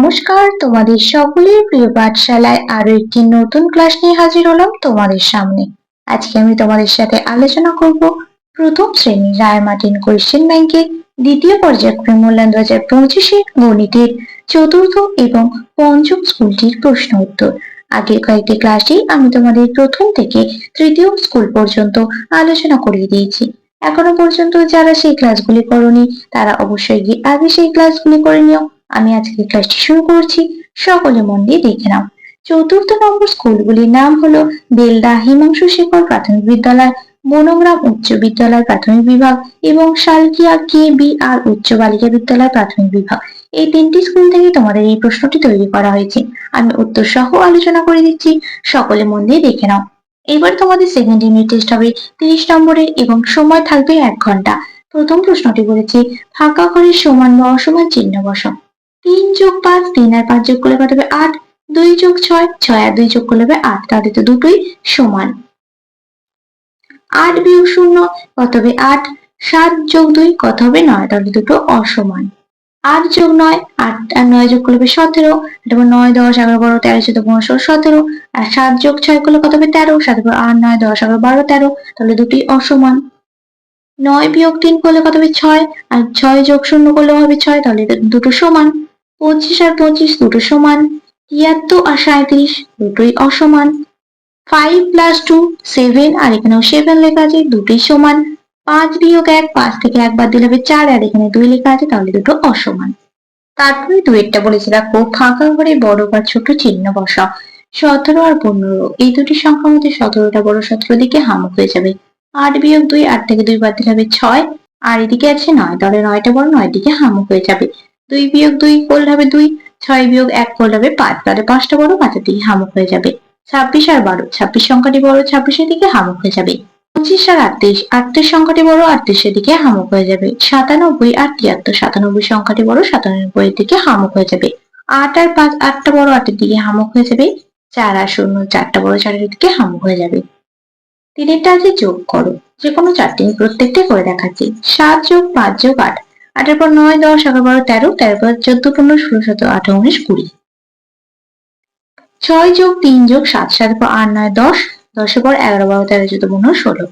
নমস্কার, তোমাদের সকলের প্রিয় পাঠশালায় আরও একটি নতুন ক্লাস নিয়ে হাজির হলাম তোমাদের সামনে। আজকে আমি তোমাদের সাথে আলোচনা করব প্রথম শ্রেণি রায়মার্টিন কোয়েশ্চেন ব্যাংকের দ্বিতীয় পর্যায়ক্রম মূল্যায়ন দু হাজার পঁচিশে গণিতের চতুর্থ এবং পঞ্চম স্কুলটির প্রশ্ন উত্তর। আগের কয়েকটি ক্লাসেই আমি তোমাদের প্রথম থেকে তৃতীয় স্কুল পর্যন্ত আলোচনা করিয়ে দিয়েছি। এখনও পর্যন্ত যারা সেই ক্লাসগুলি করনি, তারা অবশ্যই গিয়ে আগে সেই ক্লাসগুলি করে নিও। আমি আজকে ক্লাসটি শুরু করছি। সকলে মন দিয়ে দেখে নাও। চতুর্থ নম্বর স্কুলগুলির নাম হলো বেলদা হিমাংশু শেখর প্রাথমিক বিদ্যালয় বনগ্রাম উচ্চ বিদ্যালয় প্রাথমিক বিভাগ এবং শালকিয়া কে বি আর উচ্চ বালিকা বিদ্যালয় প্রাথমিক বিভাগ। এই তিনটি স্কুল থেকে তোমাদের এই প্রশ্নটি তৈরি করা হয়েছে। আমি উত্তর সহ আলোচনা করে দিচ্ছি। সকলে মন দিয়ে দেখে নাও। এবার তোমাদের সেকেন্ড ইউনিট টেস্ট হবে তিরিশ নম্বরের এবং সময় থাকবে এক ঘণ্টা। প্রথম প্রশ্নটি বলেছে, ফাঁকা ঘরের সমান বা অসমান চিহ্ন বসাও। তিন যোগ পাঁচ, তিন আর পাঁচ যোগ করলে কত হবে আট। দুই যোগ ছয় ছয় আর দুই যোগ করলে হবে আট। তাহলে তো দুটোই সমান। আট বিয়োগ শূন্য, কত হবে আট? সাত যোগ দুই, কত হবে নয়? তাহলে দুটো অসমান। আট যোগ নয়, আট আর নয় যোগ করলে হবে সতেরো। তারপর নয়, দশ, এগারো, বারো, তেরো, চোদ্দ, পনেরো, ষোলো, সতেরো। আর সাত যোগ ছয় করলে কত হবে তেরো? পর আট, নয়, দশ, এগারো, বারো, তেরো। তাহলে দুটি অসমান। নয় বিয়োগ তিন করলে কত হবে ছয়? আর ছয় যোগ শূন্য করলে হবে ছয়, তাহলে দুটো সমান। পঁচিশ আর পঁচিশ দুটো সমান। তিয়াত্তর আর সাঁত্রিশ দুটোই অসমান। ফাইভ প্লাস টু সেভেন আর এখানেও সেভেন লেখা আছে, দুটোই সমান। পাঁচ বিয়োগ এক, পাঁচ থেকে একবার দিলে হবে চার, আর এখানে দুই লেখা আছে, তাহলে দুটো অসমান। তারপরে দুয়েরটা বলেছে দেখো ফাঁকা ঘরে বড় বা ছোট চিহ্ন বসা সতেরো আর পনেরো, এই দুটি সংখ্যার মধ্যে সতেরোটা বড় সতেরো দিকে হামুক হয়ে যাবে। আট বিয়োগ দুই, আট থেকে দুই বাদ দিলে হবে ছয়, আর এদিকে আছে নয়, তাহলে নয়টা বড় নয় দিকে হামুক হয়ে যাবে। দুই বিয়োগ দুই করলে হবে দুই, ছয় বিয়োগ এক করলে হবে পাঁচ। তাহলে পাঁচটা বড় পাঁচের দিকে হামক হয়ে যাবে। ছাব্বিশ আর বারো, ছাব্বিশ সংখ্যাটি বড়, ছাব্বিশের দিকে হামুক হয়ে যাবে। পঁচিশ আর আটত্রিশ আটত্রিশ সংখ্যাটি বড়, আটত্রিশের দিকে হামক হয়ে যাবে। সাতানব্বই আর তিয়াত্তর, সাতানব্বই সংখ্যাটি বড় সাতানব্বই এর দিকে হামুক হয়ে যাবে। আট আর পাঁচ, আটটা বড়, আটের দিকে হামুক হয়ে যাবে। চার আর শূন্য, চারটা বড়, চারের দিকে হামুক হয়ে যাবে। তিনেরটা আছে যোগ করো। যে কোনো চারটি প্রত্যেকটা করে দেখাচ্ছি। সাত যোগ পাঁচ যোগ আট। আটের পর নয়, দশ, এগারো, বারো, তেরো তেরো পর চোদ্দ, পনেরো, ষোলো, সতেরো, আঠারো, উনিশ, কুড়ি। ছয় যোগ তিন যোগ সাত, সাতের পর আট, নয়, দশ, দশের পর এগারো, বারো, তেরো, চোদ্দ, পনেরো, ষোলো।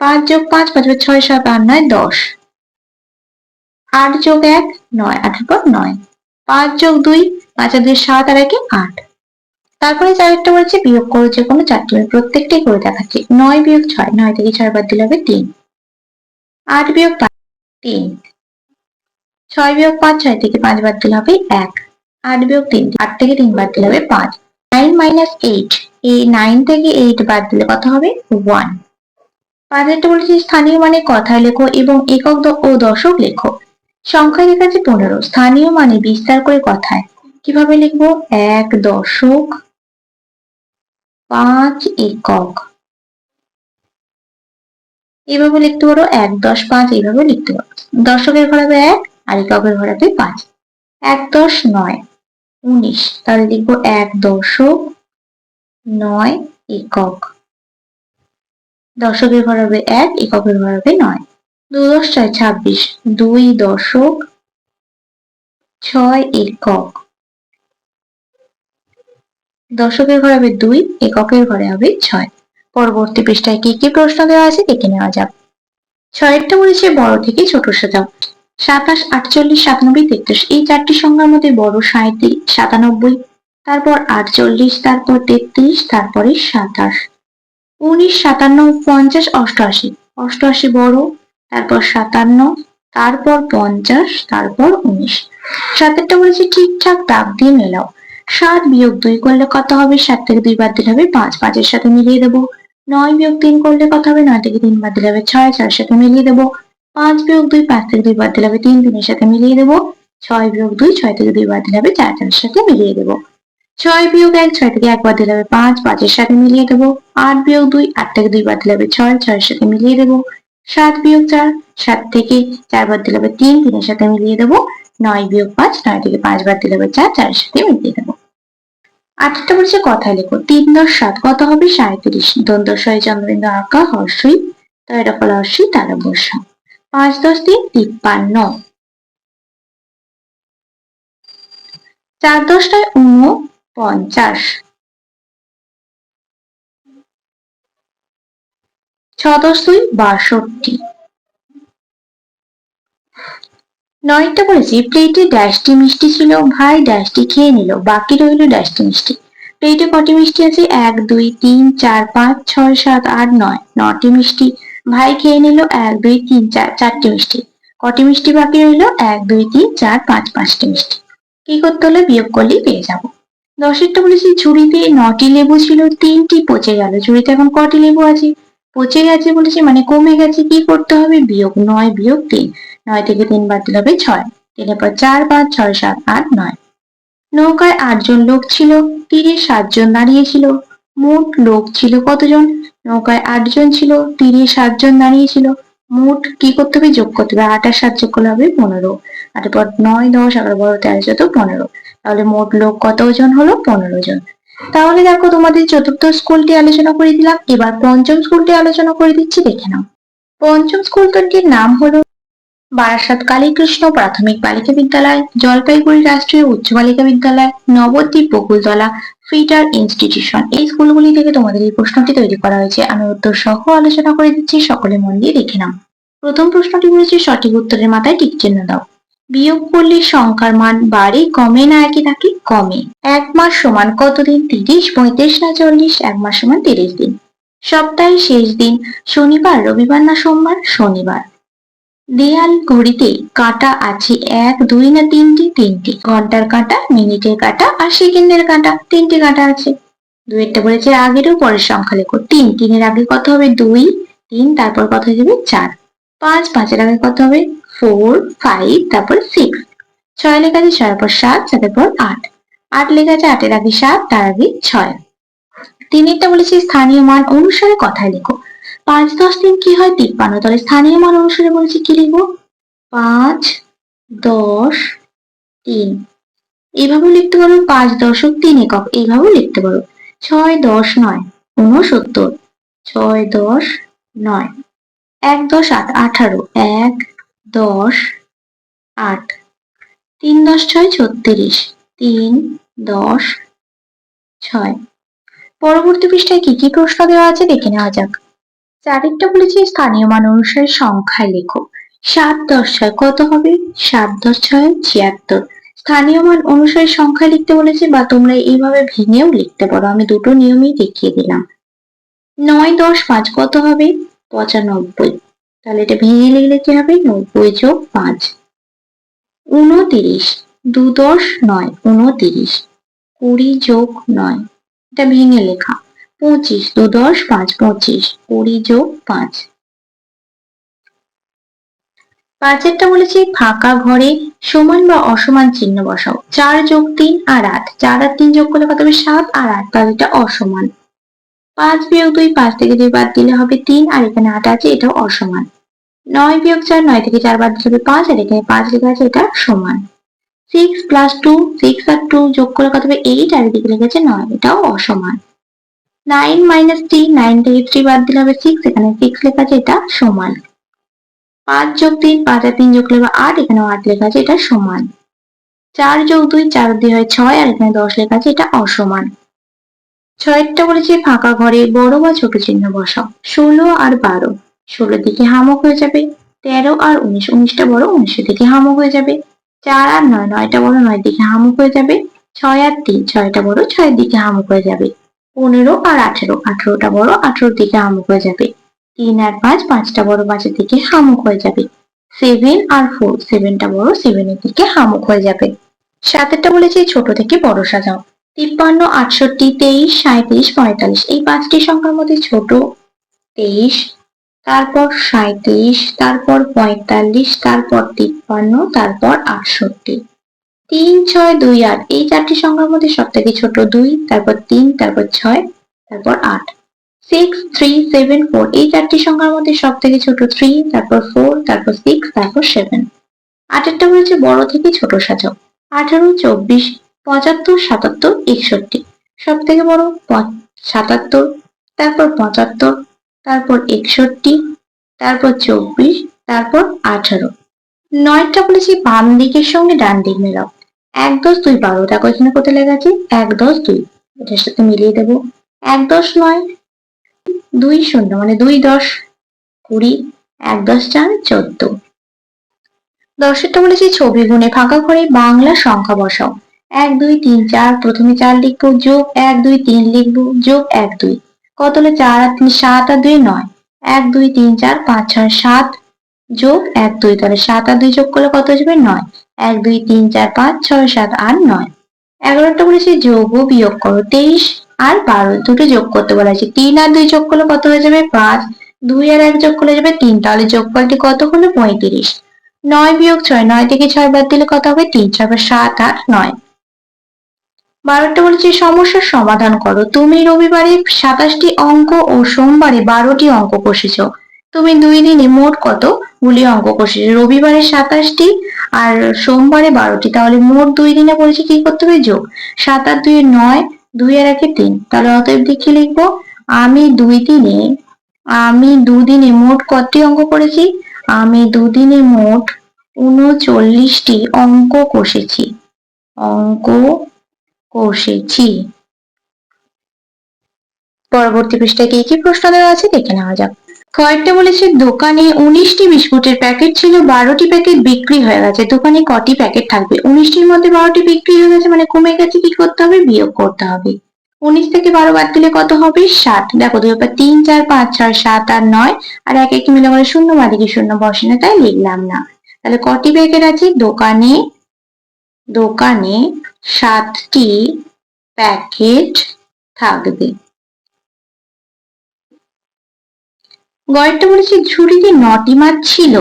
পাঁচ যোগ পাঁচ পাঁচ পর ছয়, সাত, আট, নয়, দশ। আট যোগ এক, নয়, আটের পর নয়। পাঁচ যোগ দুই, পাঁচ আর দুই, সাত, আর একে আট। তারপরে চারটা বলছে বিয়োগ করো যে কোনো চারটি প্রত্যেকটাই করে দেখাচ্ছি। নয় বিয়োগ ছয়, নয় থেকে ছয় বাদ দিলে হবে তিন। আট বিয়োগ তিন। ছয় বিয়োগ পাঁচ, ছয় থেকে পাঁচ বাদ দিলে হবে এক। আট বিয়োগ তিন আট থেকে তিন বাদ দিলে হবে পাঁচ। নাইন মাইনাস এইট এই নাইন থেকে এইট বাদ দিলে কত হবে? ওয়ান পাঁচেরটা বলেছি, স্থানীয় মানে কথায় লেখো এবং একক ও দশক লেখো। সংখ্যায় লেখা পনেরো, স্থানীয় মানে বিস্তার করে কথায়। কীভাবে লিখব? এক দশক পাঁচ একক। এইভাবে লিখতে পারো এক দশ পাঁচ এইভাবে লিখতে পারো। দশকের ঘর হবে এক, আর এককের ঘর হবে পাঁচ। এক দশ নয়, উনিশ। তাহলে লিখব এক দশক নয় একক। দশকের ঘর হবে এক এককের ঘর হবে নয়। দু দশ ছয় ছাব্বিশ, দুই দশক ছয় একক। দশকের ঘরে হবে দুই, এককের ঘরে হবে ছয়। পরবর্তী পৃষ্ঠায় কি কি প্রশ্ন দেওয়া আছে দেখে নেওয়া যাক। ছয়েরটা বলেছে বড় থেকে ছোট সাজাও সাতাশ, আটচল্লিশ, সাতানব্বই, তেত্রিশ, এই চারটি সংখ্যার মধ্যে বড় সাঁত্রিশ সাতানব্বই, তারপর আটচল্লিশ, তারপর তেত্রিশ, তারপরে সাতাশ। উনিশ, সাতান্ন, পঞ্চাশ, অষ্টআশি অষ্টআশি বড়, তারপর সাতান্ন, তারপর পঞ্চাশ, তারপর উনিশ। সাতেরটা বলেছে ঠিকঠাক দাগ দিয়ে মেলাও। সাত বিয়োগ দুই করলে কত হবে? সাত থেকে দুই বাদ দিলে হবে পাঁচ। পাঁচের সাথে মিলিয়ে দেবো। নয় বিয়োগ তিন করলে কত হবে নয় থেকে তিন বাদ দিলে হবে ছয় ছয়ের সাথে মিলিয়ে দেবো। পাঁচ বিয়োগ দুই, পাঁচ থেকে দুই বাদ দিলে হবে তিন, তিনের সাথে মিলিয়ে দেবো। ছয় বিয়োগ দুই, ছয় থেকে দুই বাদ দিলে হবে চার, চারের সাথে মিলিয়ে দেবো। ছয় বিয়োগ এক, ছয় থেকে এক বাদ দিলে হবে পাঁচ, পাঁচের সাথে মিলিয়ে দেবো। আট বিয়োগ দুই, আট থেকে দুই বাদ দিলে হবে ছয়, ছয়ের সাথে মিলিয়ে দেবো। সাত বিয়োগ চার, সাত থেকে চার বাদ দিলে হবে তিন, তিনের সাথে মিলিয়ে দেবো। নয় বিয়োগ পাঁচ, নয় থেকে পাঁচ বাদ দিলে হবে চার, চারের সাথে মিলিয়ে দেবো। আটটা বলছে কথা লেখো। তিন দশ সাত, কত হবে? সাঁত্রিশ সয় চন্দ্রবিন্দু আঁকা, হর্ষই তয়রা ফলা হর্ষই তারা বসা পাঁচ দশ তিন, তিপ্পান্ন। চার দশটায় উনপঞ্চাশ ছ দশ দুই, বাষট্টি। নয়টা বলেছি প্লেটে ড্যাশটি মিষ্টি ছিল, ভাই ড্যাশটি খেয়ে নিল, বাকি রইল ড্যাশটি মিষ্টি। প্লেটে কটি মিষ্টি আছে? এক, দুই, তিন, চার, পাঁচ, ছয়, সাত, আট, নয়, নটি মিষ্টি। ভাই খেয়ে নিল এক, দুই, তিন, চার, চারটি মিষ্টি। কটি মিষ্টি বাকি রইল? এক, দুই, তিন, চার, পাঁচ, পাঁচটি মিষ্টি। কি করতে হলে বিয়োগ করলেই পেয়ে যাব। দশেরটা বলেছি ঝুড়িতে নটি লেবু ছিল, তিনটি পচে গেল ঝুড়িতে এখন কটি লেবু আছে? পচে গেছে বলেছি মানে কমে গেছে, কি করতে হবে? বিয়োগ নয়, বিয়োগ তিন। নয় থেকে তিন বাদ দিলে হবে ছয়। তিনের পর চার, পাঁচ, ছয়, সাত, আট, নয়। নৌকায় আটজন লোক ছিল তীরে সাতজন দাঁড়িয়েছিল মোট লোক ছিল কতজন? নৌকায় আটজন ছিল তীরে সাতজন দাঁড়িয়েছিল মোট কি করতে হবে? যোগ করতে হবে। আট আর সাত যোগ করলে হবে পনেরো। আর পর নয়, দশ, এগারো, বারো, তেরো, চোদ্দ, পনেরো। তাহলে মোট লোক কতজন হলো? পনেরো জন। তাহলে দেখো তোমাদের চতুর্থ স্কুলটি আলোচনা করে দিলাম। এবার পঞ্চম স্কুলটি আলোচনা করে দিচ্ছি, দেখে নাও। পঞ্চম স্কুলটির নাম হলো বারাসাত কালীকৃষ্ণ প্রাথমিক বালিকা বিদ্যালয়, জলপাইগুড়ি রাষ্ট্রীয় উচ্চ বালিকা বিদ্যালয়, নবদ্বীপ বকুলতলা ফিটার ইনস্টিটিউশন। এই স্কুলগুলি থেকে তোমাদের এই প্রশ্নটি তৈরি করা হয়েছে। আমি উত্তর সহ আলোচনা করে দিচ্ছি, সকলে মন দিয়ে দেখে নাও। প্রথম প্রশ্নটি বলেছে সঠিক উত্তরের মাথায় টিক চিহ্ন দাও। বিয়োগ করলে সংখ্যার মান বাড়ে, কমে না একই থাকে কমে। এক মাস সমান কতদিন? তিরিশ, পঁয়ত্রিশ না চল্লিশ? এক মাস সমান তিরিশ দিন। সপ্তাহের শেষ দিন, শনিবার, রবিবার না সোমবার? শনিবার। দেয়াল ঘড়িতে কাঁটা আছে এক, দুই না তিনটি? তিনটি। ঘণ্টার কাঁটা, মিনিটের কাটা আর সেকেন্ডের কাঁটা। তিনটি কাঁটা আছে। দুয়েরটা বলেছে আগের ও পরের সংখ্যা লেখো। তিন, তিনের আগে কত হবে? দুই, তিন, তারপর কত হয়ে যাবে? চার। পাঁচ, পাঁচের আগে কত হবে? ফোর ফাইভ তারপর সিক্স ছয় লেখা আছে ছয়ের পর সাত, সাতের পর আট। আট লেখা আছে, আটের আগে সাত, তার আগে ছয়। তিনেরটা বলেছি, স্থানীয় মান অনুসারে কথায় লেখো। পাঁচ, দশ দিন কি হয়? তিপ্পান্ন। তাহলে স্থানীয় মান অনুসারে বলেছি, কি লিখব? পাঁচ, দশ, তিন। এইভাবেও লিখতে পারো, পাঁচ দশক তিন একক। এইভাবেও লিখতে পারো। ছয়, দশ, নয় উনসত্তর ছয়, দশ, নয়। এক, দশ, আট, আঠারো। এক দশ, আট। তিন দশ ছয় ছত্রিশ। তিন দশ ছয়। পরবর্তী পৃষ্ঠায় কি কি প্রশ্ন দেওয়া আছে দেখে নেওয়া যাক। চারেরটা বলেছি স্থানীয় মান সংখ্যায় লেখো। সাত দশ ছয় কত হবে? সাত দশ ছয় ছিয়াত্তর। স্থানীয় মান অনুসারে সংখ্যা লিখতে বলেছে বা তোমরা এইভাবে ভেঙেও লিখতে পারো। আমি দুটো নিয়মই দেখিয়ে দিলাম। নয় দশ পাঁচ কত হবে? পঁচানব্বই। তাহলে এটা ভেঙে লিখলে কি হবে? নব্বই যোগ পাঁচ। উনতিরিশ দু দশ নয় উনতিরিশ কুড়ি যোগ নয়, এটা ভেঙে লেখা। পঁচিশ দু দশ পাঁচ, পঁচিশ। কুড়ি যোগ পাঁচ। পাঁচেরটা বলেছি ফাঁকা ঘরে, সমান বা অসমান চিহ্ন বসাও। চার যোগ তিন আর আট। চার আর তিন যোগ করলে কত হবে? সাত আর আট। তাহলে এটা অসমান। পাঁচ বিয়োগ দুই, পাঁচ থেকে দুই বাদ দিলে হবে তিন, আর এখানে আট আছে, এটাও অসমান। নয় বিয়োগ চার, নয় থেকে চার বাদ হবে পাঁচ, আর এখানে পাঁচ লেখা আছে, এটা সমান। সিক্স প্লাস টু সিক্স আর টু যোগ করে কত হবে? এইট আর এদিকে লেখা আছে নয়, এটাও অসমান। নাইন মাইনাস থ্রি নাইন থেকে থ্রি বাদ দিলে হবে সিক্স এখানে সিক্স লেখা আছে, এটা সমান। পাঁচ যোগ তিন, পাঁচ আর তিন যোগ লেখা আট এখানে আট লেখা আছে, এটা সমান। চার যোগ দুই, চার দুই হয় ছয়, আর এখানে দশ লেখা আছে, এটা অসমান। ছয়টা বলেছে ফাঁকা ঘরে বড় বা ছোট চিহ্ন বসাও, ষোলো আর বারো। ষোলো দিকে হামক হয়ে যাবে, তেরো আর উনিশ, উনিশটা বড়, উনিশের দিকে হামক হয়ে যাবে, চার আর নয়, নয়টা বড় নয় দিকে হামক হয়ে যাবে, ছয় আর তিন, ছয়টা বড়, ছয়ের দিকে হামক হয়ে যাবে, পনেরো আর আঠেরো, আঠেরোটা বড়, আঠেরোর দিকে হামুক হয়ে যাবে, তিন আর পাঁচ, পাঁচটা বড়, পাঁচের দিকে হামুক হয়ে যাবে, সেভেন আর ফোর, সেভেনটা বড়, সেভেনের দিকে হামুক হয়ে যাবে। সাতেরটা বলেছি, ছোট থেকে বড় সাজাও, তিপ্পান্ন, আটষট্টি, তেইশ সাঁত্রিশ পঁয়তাল্লিশ, এই পাঁচটি সংখ্যার মধ্যে ছোট, তেইশ তারপর সাঁত্রিশ তারপর পঁয়তাল্লিশ, তারপর তিপ্পান্ন, তারপর আটষট্টি। তিন, ছয়, দুই, আট, এই চারটি সংখ্যার মধ্যে সব থেকে ছোট দুই, তারপর তিন, তারপর ছয়, তারপর আট। সিক্স থ্রি সেভেন ফোর এই চারটি সংখ্যার মধ্যে সব থেকে ছোট থ্রি তারপর ফোর তারপর সিক্স তারপর সেভেন আটেরটা হয়েছে বড় থেকে ছোট সাজক আঠারো, চব্বিশ, পঁচাত্তর, সাতাত্তর, একষট্টি। সব থেকে বড় সাতাত্তর, তারপর পঁচাত্তর তারপর একষট্টি, তারপর চব্বিশ, তারপর আঠারো। নয়টা বলেছি বাম দিকের সঙ্গে ডান দিক মেলাও। এক দশ দুই বারো দেখো এখানে কোথায় লেখা এক দশ দুই। এটার সাথে মিলিয়ে দেবো। এক দশ নয়, দুই শূন্য মানে দুই দশ, কুড়ি, এক দশ চার, চোদ্দ। দশেরটা বলেছি ছবি গুণে ফাঁকা করে বাংলা সংখ্যা বসাও। এক দুই তিন চার, প্রথমে চার লিখব, যোগ এক দুই তিন লিখব, যোগ এক দুই। কত হলো চার আর তিন সাত আর দুই নয়? এক, দুই, তিন, চার, পাঁচ, ছয়, সাত যোগ এক, দুই। তাহলে সাত আর দুই যোগ করলে কত যাবে নয়। এক, দুই, তিন, চার, পাঁচ, ছয়, সাত, আট, নয়। এগারোটা বলেছি যোগ ও বিয়োগ করো। তেইশ আর বারো, দুটো যোগ করতে বলা হয়েছে। তিন আর দুই যোগ করলে কত হয়ে যাবে? পাঁচ। দুই আর এক যোগ করলে যাবে তিন। তাহলে যোগফলটি কত হলো? পঁয়ত্রিশ। নয় বিয়োগ ছয়, নয় থেকে ছয় বাদ দিলে কত হবে? তিন। ছয় সাত, আট, নয়। বারোটা বলেছি, সমস্যার সমাধান করো। তুমি রবিবারে সাতাশটি অঙ্ক ও সোমবারে বারোটি অঙ্ক কষেছ। তুমি দুই দিনে মোট কত গুলি অঙ্ক কষেছ? রবিবারে সাতাশটি আর সোমবারে বারোটি। তাহলে মোট দুই দিনে বলেছি কি করতে হবে? যোগ। সাত আর দুই নয়, দুই আর একে তিন। তাহলে অতএব দেখি লিখব? আমি দুই দিনে, আমি দুদিনে মোট কতটি অঙ্ক করেছি? আমি দুদিনে মোট উনচল্লিশটি অঙ্ক কষেছি। অঙ্ক কষেছি পরবর্তী পৃষ্ঠায় কি কি প্রশ্ন দেওয়া আছে দেখে নেওয়া যাক। কয়েকটা বলেছে, দোকানে উনিশটি বিস্কুটের প্যাকেট ছিল, বারোটি প্যাকেট বিক্রি হয়ে গেছে। দোকানে কটি প্যাকেট থাকবে? উনিশটির মধ্যে বারোটি বিক্রি হয়ে গেছে মানে কমে গেছে, কি করতে হবে? বিয়োগ করতে হবে। উনিশ থেকে বারো বাদ দিলে কত হবে? ষাট। দেখো, দুই ব্যাপার তিন, চার, পাঁচ, ছয়, সাত আর নয় আর এক এক মিলে করে শূন্য, বাদিকে শূন্য বসে না তাই লিখলাম না। তাহলে কটি প্যাকেট আছে? দোকানে দোকানে সাতটি প্যাকেট থাকবে। গয়েরটা বলেছি, ঝুড়িতে নটি মাছ ছিল।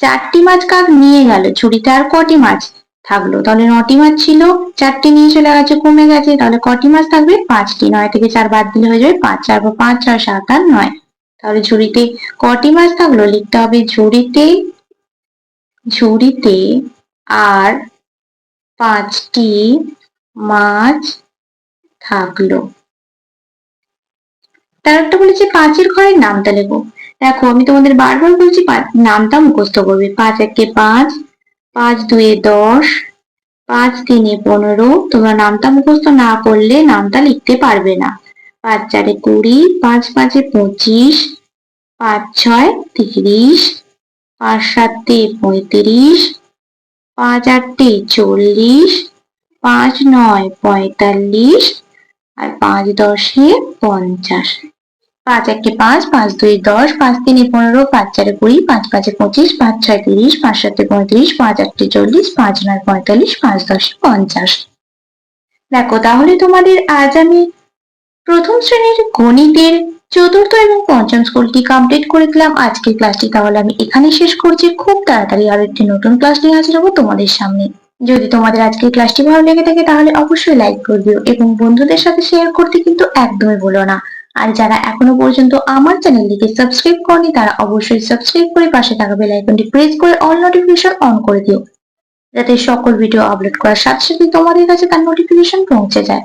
চারটি মাছ কাক নিয়ে গেল, ঝুড়িতে আর কটি মাছ থাকল। তাহলে নটি মাছ ছিল, চারটি নিয়ে চলে গেছে, কমে গেছে। তাহলে কটি মাছ থাকবে? পাঁচটি। নয় থেকে চার বাদ দিলে হয়ে যাবে পাঁচ। চার বা পাঁচ, ছয়, সাত আর নয়। তাহলে ঝুড়িতে কটি মাছ থাকল? লিখতে হবে ঝুড়িতে ঝুড়িতে আর পাঁচটি মাছ থাকল। তার একটা বলেছে পাঁচের ঘরের নামটা লেখো। দেখো, আমি তোমাদের বারবার বলছি নামটা মুখস্থ করবে। পাঁচ একে পাঁচ পাঁচ দুয়ে দশ, পাঁচ তিনে পনেরো। তোমরা নামটা মুখস্থ না করলে নামটা লিখতে পারবে না। পাঁচ চারে কুড়ি, পাঁচ পাঁচে পঁচিশ, পাঁচ ছয় তিরিশ, পাঁচ সাতে পঁয়ত্রিশ পাঁচ আটে চল্লিশ, পাঁচ নয় পঁয়তাল্লিশ আর পাঁচ দশে পঞ্চাশ। পাঁচ একে পাঁচ পাঁচ দুই দশ, পাঁচ তিনে পনেরো, পাঁচ চারে কুড়ি, পাঁচ পাঁচে পঁচিশ, পাঁচ ছয় তিরিশ, পাঁচ সাতে পঁয়ত্রিশ, পাঁচ আটটি চল্লিশ, পাঁচ নয় পঁয়তাল্লিশ, পাঁচ দশে পঞ্চাশ। দেখো, তাহলে তোমাদের আজ আমি প্রথম শ্রেণির গণিতের চতুর্থ এবং পঞ্চম স্কুলটি কমপ্লিট করে দিলাম। আজকের ক্লাসটি তাহলে আমি এখানে শেষ করছি। খুব তাড়াতাড়ি আর একটি নতুন ক্লাস নিয়ে হাজির হব তোমাদের সামনে। যদি তোমাদের আজকের ক্লাসটি ভালো লেগে থাকে তাহলে অবশ্যই লাইক করবে এবং বন্ধুদের সাথে শেয়ার করতে কিন্তু একদমই ভুলো না। আর যারা এখনও পর্যন্ত আমার চ্যানেলটিকে সাবস্ক্রাইব করেনি, তারা অবশ্যই সাবস্ক্রাইব করে পাশে থাকা বেল আইকনটি প্রেস করে অল নোটিফিকেশন অন করে দিও। যাতে সকল ভিডিও আপলোড করার সাথে সাথে তোমাদের কাছে তার নোটিফিকেশন পৌঁছে যায়।